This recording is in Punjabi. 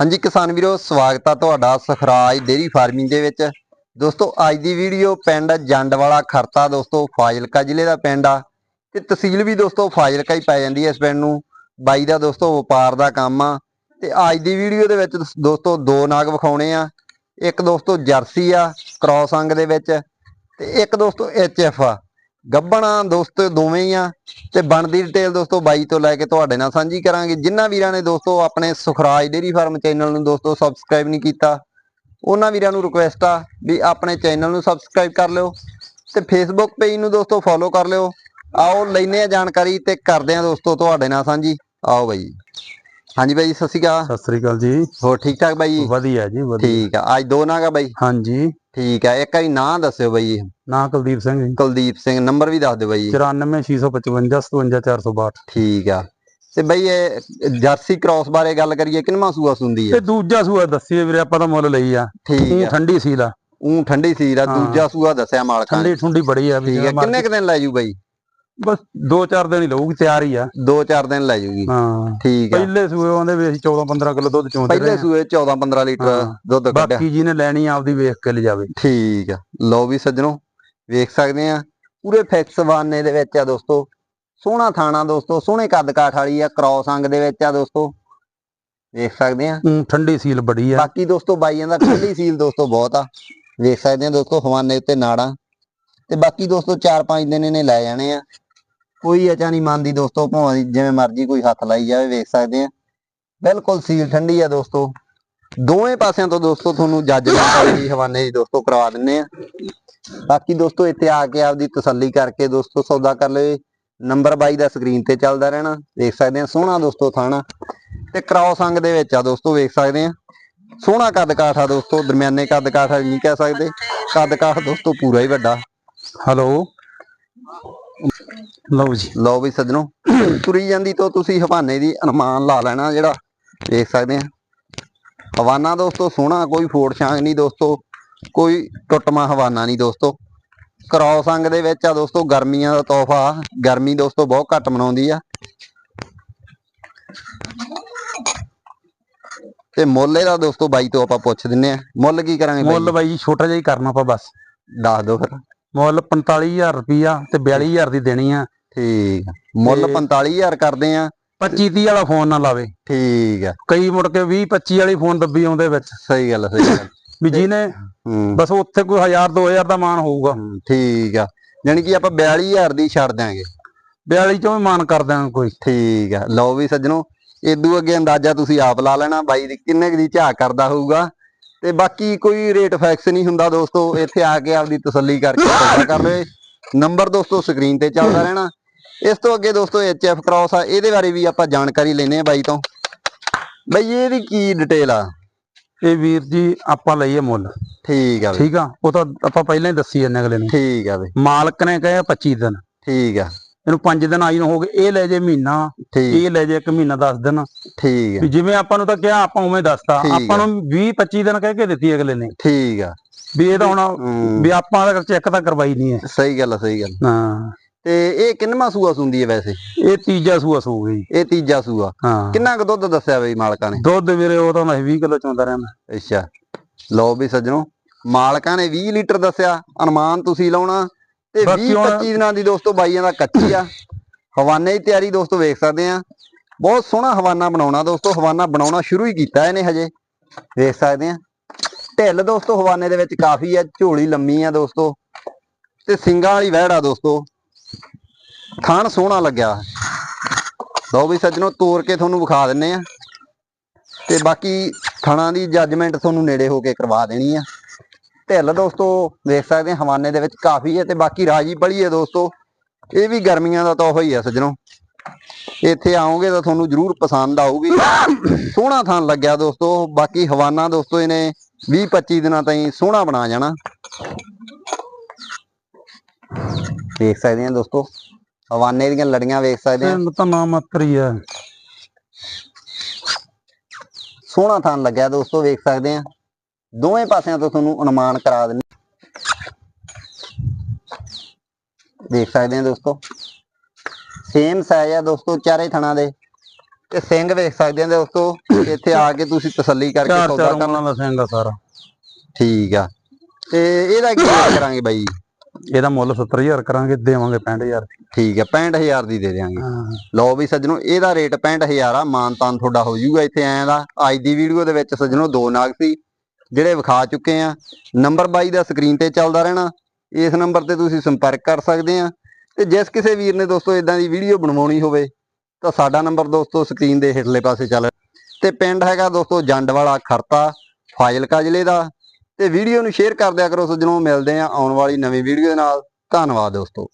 ਹਾਂਜੀ ਕਿਸਾਨ ਵੀਰੋ, ਸਵਾਗਤ ਆ ਤੁਹਾਡਾ ਸਖਰਾਜ ਡੇਰੀ ਫਾਰਮਿੰਗ ਦੇ ਵਿੱਚ। ਦੋਸਤੋ, ਅੱਜ ਦੀ ਵੀਡੀਓ ਪਿੰਡ ਜੰਡਵਾਲਾ ਖਰਤਾ ਦੋਸਤੋ, ਫਾਜ਼ਿਲਕਾ ਜ਼ਿਲ੍ਹੇ ਦਾ ਪਿੰਡ ਆ। ਤੇ ਤਹਿਸੀਲ ਵੀ ਦੋਸਤੋ ਫਾਜ਼ਿਲਕਾ ਹੀ ਪੈ ਜਾਂਦੀ ਹੈ ਇਸ ਪਿੰਡ ਨੂੰ। ਬਾਈ ਦਾ ਦੋਸਤੋ ਵਪਾਰ ਦਾ ਕੰਮ ਆ। ਤੇ ਅੱਜ ਦੀ ਵੀਡੀਓ ਦੇ ਵਿੱਚ ਦੋਸਤੋ ਦੋ ਨਾਗ ਵਿਖਾਉਣੇ ਆ। ਇੱਕ ਦੋਸਤੋ ਜਰਸੀ ਆ, ਕ੍ਰੋਸ ਅੰਗ ਦੇ ਵਿੱਚ। ਤੇ ਇੱਕ ਦੋਸਤੋ ਐਫ ਆ। ਗੱਬਣਾ ਦੋਸਤੋ ਦੋਵੇਂ ਹੀ ਆ ਤੇ ਬਣਦੀ ਡਿਟੇਲ ਦੋਸਤੋ ਬਾਈ ਤੋਂ ਲੈ ਕੇ ਤੁਹਾਡੇ ਨਾਲ ਸਾਂਝੀ ਕਰਾਂਗੇ। ਜਿਨ੍ਹਾਂ ਵੀਰਾਂ ਨੇ ਦੋਸਤੋ ਆਪਣੇ ਸੁਖਰਾਜ ਡੇਰੀ ਫਾਰਮ ਚੈਨਲ ਨੂੰ ਦੋਸਤੋ ਸਬਸਕ੍ਰਾਈਬ ਨਹੀਂ ਕੀਤਾ ਉਹਨਾਂ ਵੀਰਾਂ ਨੂੰ ਰਿਕੁਐਸਟ ਆ ਵੀ ਆਪਣੇ ਚੈਨਲ ਨੂੰ ਸਬਸਕ੍ਰਾਈਬ ਕਰ ਲਿਓ ਤੇ ਫੇਸਬੁੱਕ ਪੇਜ ਨੂੰ ਦੋਸਤੋ ਫੋਲੋ ਕਰ ਲਿਓ। ਆਓ ਲੈਨੇ ਆ ਜਾਣਕਾਰੀ ਤੇ ਕਰਦੇ ਆ ਦੋਸਤੋ ਤੁਹਾਡੇ ਨਾਲ ਸਾਂਝੀ। ਆਓ ਬਾਈ ਹਾਂਜੀ ਬਾਈ ਸਤਿ ਸ਼੍ਰੀ ਅਕਾਲ। ਸਤਿ ਸ੍ਰੀ ਅਕਾਲ ਜੀ। ਹੋਰ ਠੀਕ ਠਾਕ ਬਾਈ ਵਧੀਆ ਜੀ ਵਧੀਆ। ਠੀਕ ਆ ਅੱਜ ਦੋ ਨਾਗਾ ਬਾਈ। ਹਾਂਜੀ। ਠੀਕ ਆ ਇੱਕ ਵਾਰੀ ਨਾਂ ਦੱਸਿਓ ਬਾਈ ਨਾਂ ਕੁਲਦੀਪ ਸਿੰਘ ਜੀ। ਕੁਲਦੀਪ ਸਿੰਘ ਨੰਬਰ ਵੀ ਦੱਸ ਦਿਓ ਬਾਈ 94655 57462 ਠੀਕ ਆ। ਤੇ ਬਈ ਇਹ ਜਰਸੀ ਕ੍ਰਾਸ ਬਾਰੇ ਗੱਲ ਕਰੀਏ ਕਿੰਨਵਾਂ ਸੂਆ ਸੁੰਦੀ ਹੈ? ਤੇ ਦੂਜਾ ਸੂਆ ਦੱਸੀਏ ਵੀਰੇ ਆਪਾਂ ਤਾਂ ਮੁੱਲ ਲਈ ਆ। ਠੀਕ ਆ। ਠੰਡੀ ਸੀ ਦਾ ਉਹ ਠੰਡੀ ਸੀ ਦਾ ਹਾਂ। ਦੂਜਾ ਸੂਆ ਦੱਸਿਆ ਮਾਲਕਾਂ ਨੇ। ਠੰਡੀ ਠੁੰਡੀ ਬੜੀ ਆ ਠੀਕ ਆ। ਕਿੰਨੇ ਕੁ ਦਿਨ ਲੈ ਜੂ ਬਈ? ਬਸ 2-4 ਦਿਨ ਹੀ ਲਊਗੀ ਤਿਆਰ ਹੀ ਆ। ਦੋ ਚਾਰ ਦਿਨ ਲੈ ਜੂਗੀ। ਹਾਂ। ਠੀਕ ਆ। ਪਹਿਲੇ ਸੂਏ ਆਉਂਦੇ ਵੀ ਅਸੀਂ 14-15 ਕਿਲੋ ਦੁੱਧ ਚੋਂਦੇ ਪਹਿਲੇ ਰਹੇ ਸੂਏ 14 15 ਲੀਟਰ ਹਾਂ। ਦੁੱਧ ਆ। ਕੱਢਿਆ। ਬਾਕੀ ਜਿਹਨੇ ਲੈਣੀ ਆ ਆਪਦੀ ਵੇਖ ਕੇ ਲਿਜਾਵੇ। ਠੀਕ ਆ। ਲਓ ਵੀ ਸੱਜਣੋ ਵੇਖ ਸਕਦੇ ਆ। ਪੂਰੇ ਫਿਕਸ ਵਾਨੇ ਦੇ ਵਿੱਚ ਆ ਦੋਸਤੋ। ਸੋਹਣਾ ਥਾਣਾ ਦੋਸਤੋ ਸੋਹਣੇ ਕੱਦ ਕਾਠ ਵਾਲੀ ਆ ਕ੍ਰਾਸ ਅੰਗ ਦੇ ਵਿੱਚ ਆ ਦੋਸਤੋ। ਵੇਖ ਸਕਦੇ ਆ। ਠੰਡੀ ਸੀਲ ਬੜੀ ਆ। ਬਾਕੀ ਦੋਸਤੋ ਬਾਈਆਂ ਦਾ ਠੰਡੀ ਸੀਲ ਦੋਸਤੋ ਬਹੁਤ ਆ। ਵੇਖ ਸਕਦੇ ਆ ਦੋਸਤੋ ਹਵਾਨੇ ਉੱਤੇ ਨਾੜਾਂ। ਤੇ ਬਾਕੀ ਦੋਸਤੋ 4-5 ਦਿਨ ਇਹਨੇ ਲੈ ਜਾਣੇ ਆ। ਕੋਈ ਅਚਾ ਨਹੀਂ ਮੰਨਦੀ ਦੋਸਤੋ ਭਾਵੇਂ ਜਿਵੇਂ ਮਰਜ਼ੀ ਕੋਈ ਹੱਥ ਲਾਈ ਜਾਵੇ ਵੇਖ ਸਕਦੇ ਆ। ਬਿਲਕੁਲ ਸੀਲ ਠੰਡੀ ਆ ਦੋਸਤੋ। ਦੋਵੇਂ ਪਾਸਿਆਂ ਤੋਂ ਦੋਸਤੋ ਤੁਹਾਨੂੰ ਜੱਜਮੈਂਟ ਵਾਲੀ ਹਵਾਨੇ ਦੀ ਦੋਸਤੋ ਕਰਵਾ ਦਿੰਨੇ ਆ ਬਾਕੀ ਦੋਸਤੋ ਇੱਥੇ ਆ ਕੇ ਆਪਦੀ ਤਸੱਲੀ ਕਰਕੇ ਦੋਸਤੋ ਸੌਦਾ ਕਰ ਲਵੇ। ਨੰਬਰ 22 ਦਾ ਸਕਰੀਨ ਤੇ ਚੱਲਦਾ ਰਹਿਣਾ। ਦੇਖ ਸਕਦੇ ਆ ਸੋਹਣਾ ਦੋਸਤੋ ਥਾਣਾ। ਤੇ ਕ੍ਰਾਸ ਅੰਗ ਦੇ ਵਿੱਚ ਆ ਦੋਸਤੋ ਵੇਖ ਸਕਦੇ ਆ ਸੋਹਣਾ ਕੱਦ ਕਾਠ ਆ ਦੋਸਤੋ ਦਰਮਿਆਨੇ ਕੱਦ ਕਾਠ ਨਹੀਂ ਕਹਿ ਸਕਦੇ। ਕੱਦ ਕਾਠ ਦੋਸਤੋ ਪੂਰਾ ਹੀ ਵੱਡਾ। ਹਲੋ ਲਓ ਜੀ। ਲਓ ਵੀ ਸੱਜਣੋ ਤੁਰੀ ਜਾਂਦੀ ਤੋਂ ਤੁਸੀਂ ਹਵਾਨੇ ਦੀ ਅਨੁਮਾਨ ਲਾ ਲੈਣਾ ਜਿਹੜਾ ਦੇਖ ਸਕਦੇ ਆ ਹਵਾਨਾ ਦੋਸਤੋ ਸੋਹਣਾ ਕੋਈ ਫੋੜ ਛਾਂਗ ਨਹੀਂ ਦੋਸਤੋ ਕੋਈ ਟੁੱਟਮਾ ਹਵਾਨਾ ਨਹੀਂ ਦੋਸਤੋ। ਕ੍ਰਾਸ ਅੰਗ ਦੇ ਵਿੱਚ ਆ ਦੋਸਤੋ ਗਰਮੀਆਂ ਦਾ ਤੋਹਫਾ ਗਰਮੀ ਦੋਸਤੋ ਬਹੁਤ ਘੱਟ ਮਨਾਉਂਦੀ ਆ। ਤੇ ਮੁੱਲ ਇਹਦਾ ਦੋਸਤੋ ਬਾਈ ਤੋਂ ਆਪਾਂ ਪੁੱਛ ਦਿੰਨੇ ਆ। ਮੁੱਲ ਕੀ ਕਰਾਂਗੇ ਮੁੱਲ ਬਾਈ ਜੀ ਛੋਟਾ ਜਿਹਾ ਹੀ ਕਰਨਾ ਆਪਾਂ ਬਸ। ਦੱਸ ਦਿਓ ਫਿਰ। ਮੁੱਲ 45000 ਰੁਪਿਆ ਤੇ 42000 ਦੀ ਦੇਣੀ ਆ। ਠੀਕ। ਮੁੱਲ ਤੇ- 45000 ਕਰਦੇ ਆ। 25 30 ਵਾਲਾ ਫੋਨ ਨਾ ਲਾਵੇ। ਠੀਕ ਆ। ਕਈ ਮੁੜ ਕੇ 20 25 ਵਾਲੀ ਫੋਨ ਦੱਬੀ ਆਉਂਦੇ ਵਿੱਚ। ਸਹੀ ਗੱਲ ਸਹੀ ਗੱਲ ਵੀ ਜਿਹਨੇ ਬਸ ਉੱਥੇ ਕੋਈ 1000 2000 ਦਾ ਮਾਨ ਹੋਊਗਾ। ਠੀਕ ਆ। ਯਾਨੀ ਕਿ ਆਪਾਂ 42000 ਦੀ ਛੱਡ ਦਿਆਂਗੇ। 42 ਚੋਂ ਵੀ ਮਾਨ ਕਰ ਦਾਂਗੇ ਕੋਈ। ਠੀਕ ਆ। ਲਓ ਵੀ ਸੱਜਣੋ ਇਦੋਂ ਅੱਗੇ ਅੰਦਾਜ਼ਾ ਤੁਸੀਂ ਆਪ ਲਾ ਲੈਣਾ ਬਾਈ ਦੀ ਕਿੰਨੇ ਦੀ ਝਾਕ ਕਰਦਾ ਹੋਊਗਾ। ਤੇ ਬਾਕੀ ਕੋਈ ਰੇਟ ਫੈਕਸ ਨਹੀਂ ਹੁੰਦਾ ਦੋਸਤੋ ਇੱਥੇ ਆ ਕੇ ਆਪਦੀ ਤਸੱਲੀ ਕਰਕੇ ਸੌਦਾ ਕਰ ਲਓ। ਨੰਬਰ ਦੋਸਤੋ ਸਕਰੀਨ ਤੇ ਚੱਲਦਾ ਰਹਿਣਾ। ਇਸ ਤੋਂ ਅੱਗੇ ਦੋਸਤੋ ਐਫ ਕ੍ਰਾਸ ਆ ਇਹਦੇ ਬਾਰੇ ਵੀ ਆਪਾਂ ਜਾਣਕਾਰੀ ਲੈਨੇ ਆ ਬਾਈ ਤੋਂ। ਬਈ ਇਹਦੀ ਕੀ ਡਿਟੇਲ ਆ? ਇਹ ਵੀਰ ਜੀ ਆਪਾਂ ਲਈਏ ਮੁੱਲ। ਠੀਕ ਆ ਬਈ। ਠੀਕ ਆ? ਉਹ ਤਾਂ ਆਪਾਂ ਪਹਿਲਾਂ ਹੀ ਦੱਸੀ ਜਾਂਦੇ ਅਗਲੇ ਨੂੰ। ਠੀਕ ਆ ਬਈ। ਮਾਲਕ ਨੇ ਕਹੇ 25 ਦਿਨ। ਠੀਕ ਆ। ਇਹਨੂੰ 5 ਦਿਨ ਆਈ ਨੂੰ ਹੋ ਗਏ। ਇਹ ਲੈ ਜੇ ਮਹੀਨਾ। ਇਹ ਲੈ ਜੇ ਇੱਕ ਮਹੀਨਾ 10 ਦਿਨ। ਠੀਕ ਆ। ਵੀ ਜਿਵੇਂ ਆਪਾਂ ਨੂੰ ਤਾਂ ਕਿਹਾ ਆਪਾਂ ਉਵੇਂ ਦੱਸਤਾ। ਆਪਾਂ ਨੂੰ 20 25 ਦਿਨ ਕਹਿ ਕੇ ਦਿੱਤੀ ਅਗਲੇ ਨੇ। ਠੀਕ ਆ। ਵੀ ਇਹ ਤਾਂ ਹੁਣ ਹੂੰ, ਵੀ ਆਪਾਂ ਦਾ ਚੈੱਕ ਤਾਂ ਕਰਵਾਈ ਨਹੀਂ ਹੈ। ਸਹੀ ਗੱਲ ਆ ਸਹੀ ਗੱਲ। ਹਾਂ। ਤੇ ਇਹ ਕਿੰਨਵਾਂ ਸੂਆ ਸੁੰਦੀ ਹੈ ਵੈਸੇ? ਇਹ ਤੀਜਾ ਸੂਆ ਸੂ ਗਈ। ਇਹ ਤੀਜਾ ਸੂਆ। ਹਾਂ। ਕਿੰਨਾ ਕੁ ਦੁੱਧ ਦੱਸਿਆ ਬਈ ਮਾਲਕਾਂ ਨੇ? ਦੁੱਧ ਵੀਰੇ ਉਹ ਤਾਂ ਮੈਂ 20 ਕਿਲੋ ਚੋਂਦਾ ਰਹਿਣਾ ਅੱਛਾ। ਲਓ ਵੀ ਸੱਜਣੋ ਮਾਲਕਾਂ ਨੇ 20 ਲੀਟਰ ਦੱਸਿਆ ਅਨੁਮਾਨ ਤੁਸੀਂ ਲਾਉਣਾ। ਤੇ 20 ਬਾਕੀ ਹੁਣ- 25 ਦਿਨਾਂ ਦੀ ਦੋਸਤੋ ਬਾਈਆਂ ਦਾ ਕੱਚੀ ਆ। ਹਵਾਨੇ ਦੀ ਤਿਆਰੀ ਦੋਸਤੋ ਵੇਖ ਸਕਦੇ ਆ। ਬਹੁਤ ਸੋਹਣਾ ਹਵਾਨਾ ਬਣਾਉਣਾ ਦੋਸਤੋ ਹਵਾਨਾ ਬਣਾਉਣਾ ਸ਼ੁਰੂ ਹੀ ਕੀਤਾ ਇਹਨੇ ਹਜੇ। ਵੇਖ ਸਕਦੇ ਆ। ਢਿੱਲ ਦੋਸਤੋ ਹਵਾਨੇ ਦੇ ਵਿੱਚ ਕਾਫੀ ਆ ਝੋਲੀ ਲੰਮੀ ਆ ਦੋਸਤੋ। ਤੇ ਸਿੰਗਾਂ ਵਾਲੀ ਵਹਿੜ ਆ ਦੋਸਤੋ। ਥਣ ਸੋਹਣਾ ਲੱਗਿਆ। ਲਓ ਵੀ ਸੱਜਣੋ ਤੋੜ ਕੇ ਤੁਹਾਨੂੰ ਵਿਖਾ ਦਿੰਨੇ ਆ। ਤੇ ਬਾਕੀ ਥਣਾ ਦੀ ਜੱਜਮੈਂਟ ਤੁਹਾਨੂੰ ਨੇੜੇ ਹੋ ਕੇ ਕਰਵਾ ਦੇਣੀ ਆ। ਢਿੱਲ ਦੋਸਤੋ, ਦੇਖ ਸਕਦੇ ਆ, ਹਵਾਨੇ ਦੇ ਵਿੱਚ ਕਾਫੀ ਹੈ ਤੇ ਬਾਕੀ ਰਾਜੀ ਬੜੀ ਹੈ ਦੋਸਤੋ। ਇਹ ਵੀ ਗਰਮੀਆਂ ਦਾ ਤੋਹਫਾ ਹੀ ਹੈ ਸੱਜਣੋ। ਇੱਥੇ ਆਓਗੇ ਤਾਂ ਤੁਹਾਨੂੰ ਜ਼ਰੂਰ ਪਸੰਦ ਆਊਗੀ। ਸੋਹਣਾ ਥਾਂ ਲੱਗਿਆ ਦੋਸਤੋ। ਬਾਕੀ ਹਵਾਨਾ ਦੋਸਤੋ, ਇਹਨੇ 20 25 ਦਿਨਾਂ ਤਾਈਂ ਸੋਹਣਾ ਬਣਾ ਜਾਣਾ। ਦੇਖ ਸਕਦੇ ਆ ਦੋਸਤੋ। ਹਵਾਨੇ ਦੀਆਂ ਲੜੀਆਂ ਵੇਖ ਸਕਦੇ ਆ। ਤਾਂ ਨਾ ਮਾਤਰੀ ਆ। ਸੋਹਣਾ ਥਾਂ ਲੱਗਿਆ ਦੋਸਤੋ ਵੇਖ ਸਕਦੇ ਆ। ਦੋਵੇਂ ਪਾਸਿਆਂ ਤੋਂ ਤੁਹਾਨੂੰ ਅਨੁਮਾਨ ਕਰਾ ਦਿੰਦੇ ਦੇਖ ਸਕਦੇ ਆ ਦੋਸਤੋ। ਸੇਮ ਸਾਈਜ਼ ਆ ਦੋਸਤੋ ਚਾਰੇ ਥਣਾ ਦੇ। ਤੇ ਸਿੰਘ ਵੇਖ ਸਕਦੇ ਆ ਦੋਸਤੋ ਇੱਥੇ ਆ ਕੇ ਤੁਸੀਂ ਤਸੱਲੀ ਕਰਕੇ ਸੌਦਾ ਕਰਨਾ। ਦਾ ਸਿੰਘ ਆ ਸਾਰਾ। ਠੀਕ ਆ। ਤੇ ਇਹਦਾ ਕੀ ਕਰਾਂਗੇ ਬਾਈ? ਇਹਦਾ ਮੁੱਲ 70000 ਕਰਾਂਗੇ ਦੇਵਾਂਗੇ 65000 ਦੀ। ਠੀਕ ਆ 65000 ਦੀ ਦੇ ਦਿਆਂਗੇ। ਹਾਂ। ਲਓ ਵੀ ਸੱਜਣੋ ਇਹਦਾ ਰੇਟ 65000 ਆ ਮਾਨਤਾਨ ਤੁਹਾਡਾ ਹੋ ਜਾਊਗਾ ਇੱਥੇ ਐਂ ਦਾ। ਅੱਜ ਦੀ ਵੀਡੀਓ ਦੇ ਵਿੱਚ ਸੱਜਣੋ ਦੋ ਨਾਗ ਸੀ ਜਿਹੜੇ ਵਿਖਾ ਚੁੱਕੇ ਆ। ਨੰਬਰ 22 ਦਾ ਸਕਰੀਨ ਤੇ ਚੱਲਦਾ ਰਹਿਣਾ ਇਸ ਨੰਬਰ ਤੇ ਤੁਸੀਂ ਸੰਪਰਕ ਕਰ ਸਕਦੇ ਆ। ਤੇ ਜਿਸ ਕਿਸੇ ਵੀਰ ਨੇ ਦੋਸਤੋ ਇਦਾਂ ਦੀ ਵੀਡੀਓ ਬਣਵਾਉਣੀ ਹੋਵੇ ਤਾਂ ਸਾਡਾ ਨੰਬਰ ਦੋਸਤੋ ਸਕਰੀਨ ਦੇ ਹੇਠਲੇ ਪਾਸੇ ਚੱਲ ਤੇ ਪਿੰਡ ਹੈਗਾ ਦੋਸਤੋ ਜੰਡਵਾਲਾ ਖਰਤਾ ਫਾਜ਼ਿਲਕਾ ਜ਼ਿਲ੍ਹੇ ਦਾ। ਤੇ ਵੀਡੀਓ ਨੂੰ ਸ਼ੇਅਰ ਕਰ ਦਿਆ ਕਰੋ ਸੱਜਣੋ ਮਿਲਦੇ ਆ ਆਉਣ ਵਾਲੀ ਨਵੀਂ ਵੀਡੀਓ ਦੇ ਨਾਲ। ਧੰਨਵਾਦ ਦੋਸਤੋ।